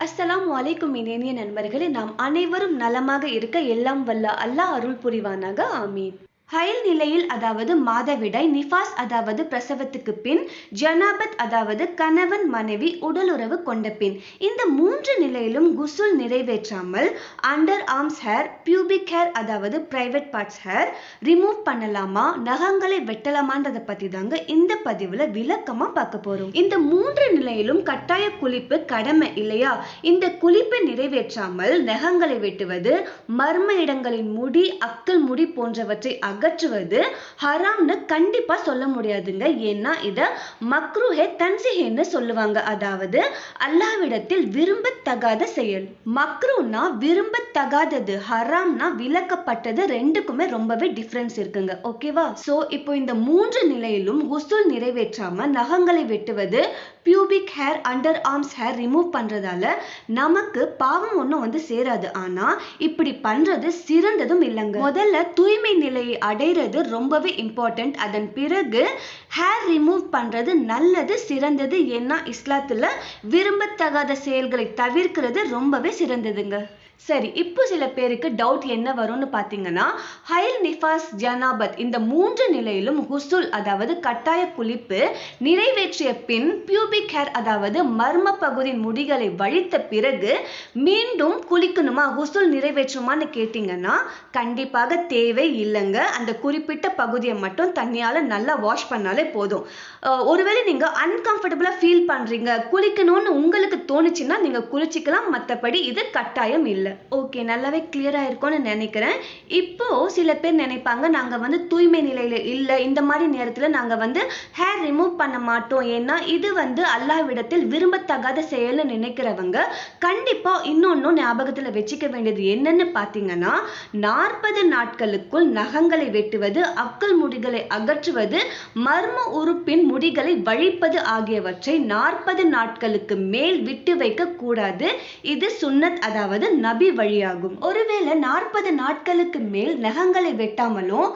அஸ்ஸலாமு அலைக்கும் இனிய நண்பர்களே நாம் அனைவரும் நலமாக இருக்க எல்லாம் வல்ல அல்லாஹ் அருள் புரிவானாக. ஆமீன். ஹயல் நிலையில் அதாவது மாதவிடாய் நிஃபாஸ் அதாவது பிரசவத்துக்கு பின் ஜனாபத் அதாவது கணவன் மனைவி உடலுறவு கொண்ட பின். இந்த மூன்று நிலையிலும் குசுல் நிறைவேற்றாமல் under arms hair pubic hair அதாவது பிரைவேட் பார்ட்ஸ் ஹேர் ரிமூவ் பண்ணலாமா நகங்களை வெட்டலாமான்றதை பத்தி தாங்க இந்த பதிவுல விளக்கமா பார்க்க போறோம். இந்த மூன்று நிலையிலும் கட்டாய குளிப்பு கடமை இல்லையா? இந்த குளிப்பை நிறைவேற்றாமல் நகங்களை வெட்டுவது மர்ம இடங்களின் முடி அக்கல் முடி போன்றவற்றை அகற்றுவது ஹராம்னு கண்டிப்பா சொல்ல முடியாதுங்க. ஏன்னா இதை மக்ருஹே தன்சிஹேன்னு சொல்லுவாங்க. அதாவது அல்லாவிடத்தில் விரும்பத்தகாத செயல். மக்ரூனா விரும்பத்தகாதது ஹராம்னா விலக்கப்பட்டது ரெண்டுக்குமே ரொம்பவே டிஃப்ரென்ஸ் இருக்குங்க. ஓகேவா? சோ இப்போ இந்த மூன்று நிலையிலும் குசுல் நிறைவேற்றாம நகங்களை வெட்டுவது pubic hair under arms hair remove பண்றதால நமக்கு பாவம் ஒன்றும் வந்து சேராது. ஆனால் இப்படி பண்றது சிறந்ததும் இல்லைங்க. முதல்ல தூய்மை நிலையை அடைகிறது ரொம்பவே இம்பார்ட்டண்ட் அதன் பிறகு ஹேர் ரிமூவ் பண்ணுறது நல்லது சிறந்தது. ஏன்னா இஸ்லாத்தில் விரும்பத்தகாத செயல்களை தவிர்க்கிறது ரொம்பவே சிறந்ததுங்க. சரி இப்போ சில பேருக்கு டவுட் என்ன வரும்னு பார்த்தீங்கன்னா ஹைல் நிஃபாஸ் ஜனாபத் இந்த மூன்று நிலையிலும் ஹுசுல் அதாவது கட்டாய குளிப்பு நிறைவேற்றிய பின் பியூபிக் ஹேர் அதாவது மர்ம பகுதி முடிகளை வழித்த பிறகு மீண்டும் குளிக்கணுமா ஹுசுல் நிறைவேற்றுமான்னு கேட்டிங்கன்னா கண்டிப்பாக தேவை இல்லைங்க. அந்த குறிப்பிட்ட பகுதியை மட்டும் தண்ணியால் நல்லா வாஷ் பண்ணாலே போதும். ஒருவேளை நீங்கள் அன்கம்ஃபர்டபுளாக ஃபீல் பண்ணுறீங்க குளிக்கணும்னு உங்களுக்கு தோணுச்சுன்னா நீங்கள் குளிச்சிக்கலாம் மற்றபடி இது கட்டாயம் இல்லை. ஓகே நல்லாவே கிளியராக இருக்கும்னு நினைக்கிறேன். இப்போ சில பேர் நினைப்பாங்க நாங்கள் வந்து தூய்மை நிலையில் இல்லை இந்த மாதிரி நேரத்தில் நாங்கள் வந்து ஹேர் ரிமூவ் பண்ண மாட்டோம். ஏன்னா இது வந்து அல்லாவிடத்தில் விரும்பத்தகாத செயல்னு நினைக்கிறவங்க கண்டிப்பாக இன்னொன்னும் ஞாபகத்தில் வச்சுக்க வேண்டியது என்னன்னு பார்த்தீங்கன்னா நாற்பது நாட்களுக்குள் நகங்களை வெட்டுவது அக்கல் முடிகளை அகற்றுவது மர்ம உறுப்பின் முடிகளை வழிப்பது ஆகியவற்றை நாற்பது நாட்களுக்கு மேல் விட்டு வைக்க கூடாது இது சுன்னத் அதாவது நபி வழியாகும். ஒருவேளை நாற்பது நாட்களுக்கு மேல் நகங்களை வெட்டாமலும்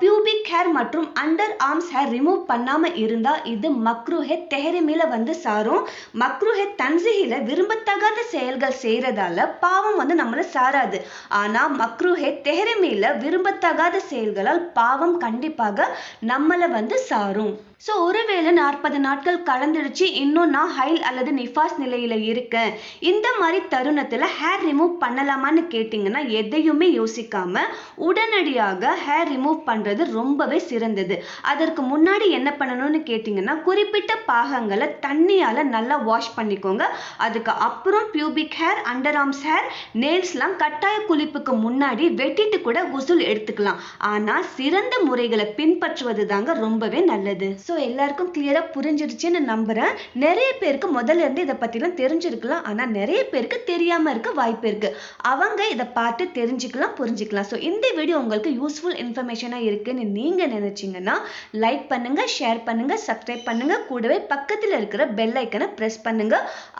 பியூபிக் ஹேர் மற்றும் அண்டர் ஆர்ம்ஸ் ஹேர் ரிமூவ் பண்ணாமல் இருந்தால் இது மக்ரூஹே தெஹரிமில வந்து சாரும். மக்ரூஹே தன்சிஹில விரும்பத்தகாத செயல்கள் செய்யறதால பாவம் வந்து நம்மளை சாராது. ஆனால் மக்ரூஹே தெஹரிமில விரும்பத்தகாத செயல்களால் பாவம் கண்டிப்பாக நம்மளை வந்து சாரும். ஸோ ஒருவேளை நாற்பது நாட்கள் கடந்துடுச்சு இன்னும் நான் ஹைல் அல்லது நிஃபாஸ் நிலையில் இருக்கேன். இந்த மாதிரி தருணத்தில் ஹேர் ரிமூவ் பண்ணலாமான்னு கேட்டிங்கன்னா எதையுமே யோசிக்காம உடனடியாக ஹேர் ரிமூவ் பண்ணுறது ரொம்பவே சிறந்தது. அதற்கு முன்னாடி என்ன பண்ணணும்னு கேட்டிங்கன்னா குறிப்பிட்ட பாகங்களை தண்ணியால் நல்லா வாஷ் பண்ணிக்கோங்க. அதுக்கு அப்புறம் pubic hair under arms hair நெயில்ஸ்லாம் கட்டாய குளிப்புக்கு முன்னாடி வெட்டிட்டு கூட குசுல் எடுத்துக்கலாம். ஆனால் சிறந்த முறைகளை பின்பற்றுவது தாங்க ரொம்பவே நல்லது. ஸோ எல்லாருக்கும் கிளியராக புரிஞ்சிருச்சுன்னு நம்புகிறேன் நிறைய பேருக்கு முதல்ல இருந்து இதை பற்றிலாம் தெரிஞ்சிருக்கலாம். ஆனால் நிறைய பேருக்கு தெரியாமல் இருக்க வாய்ப்பு இருக்குது அவங்க இதை பார்த்து தெரிஞ்சுக்கலாம் புரிஞ்சுக்கலாம். ஸோ இந்த வீடியோ உங்களுக்கு யூஸ்ஃபுல் இன்ஃபர்மேஷனாக இருக்குன்னு நீங்கள் நினச்சிங்கன்னா லைக் பண்ணுங்கள் ஷேர் பண்ணுங்கள் சப்ஸ்கிரைப் பண்ணுங்கள் கூடவே பக்கத்தில் இருக்கிற பெல் ஐக்கனை ப்ரெஸ்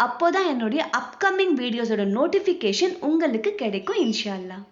அப்போ அப்போதான் என்னுடைய அப்கமிங் வீடியோஸோட நோட்டிஃபிகேஷன் உங்களுக்கு கிடைக்கும் இன்ஷால்லா.